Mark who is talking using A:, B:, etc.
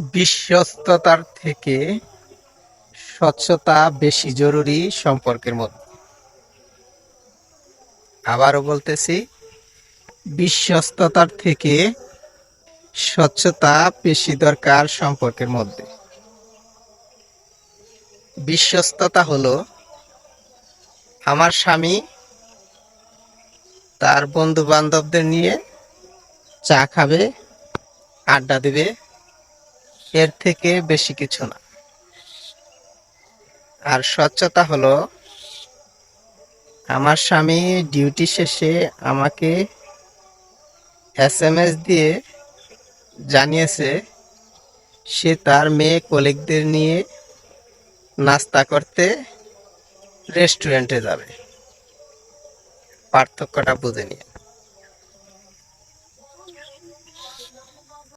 A: বিশ্বস্ততার থেকে স্বচ্ছতা বেশি জরুরি সম্পর্কের মধ্যে। আবারও বলতেছি, বিশ্বস্ততার থেকে স্বচ্ছতা বেশি দরকার সম্পর্কের মধ্যে। বিশ্বস্ততা হলো আমার স্বামী তার বন্ধু বান্ধবদের নিয়ে চা খাবে, আড্ডা দিবে এর থেকে বেশি কিছু না। আর স্বচ্ছতা হলো, আমার স্বামী ডিউটি শেষে আমাকে এস দিয়ে জানিয়েছে, সে তার মেয়ে কলিগদের নিয়ে নাস্তা করতে রেস্টুরেন্টে যাবে। পার্থক্যটা বুঝে নিয়ে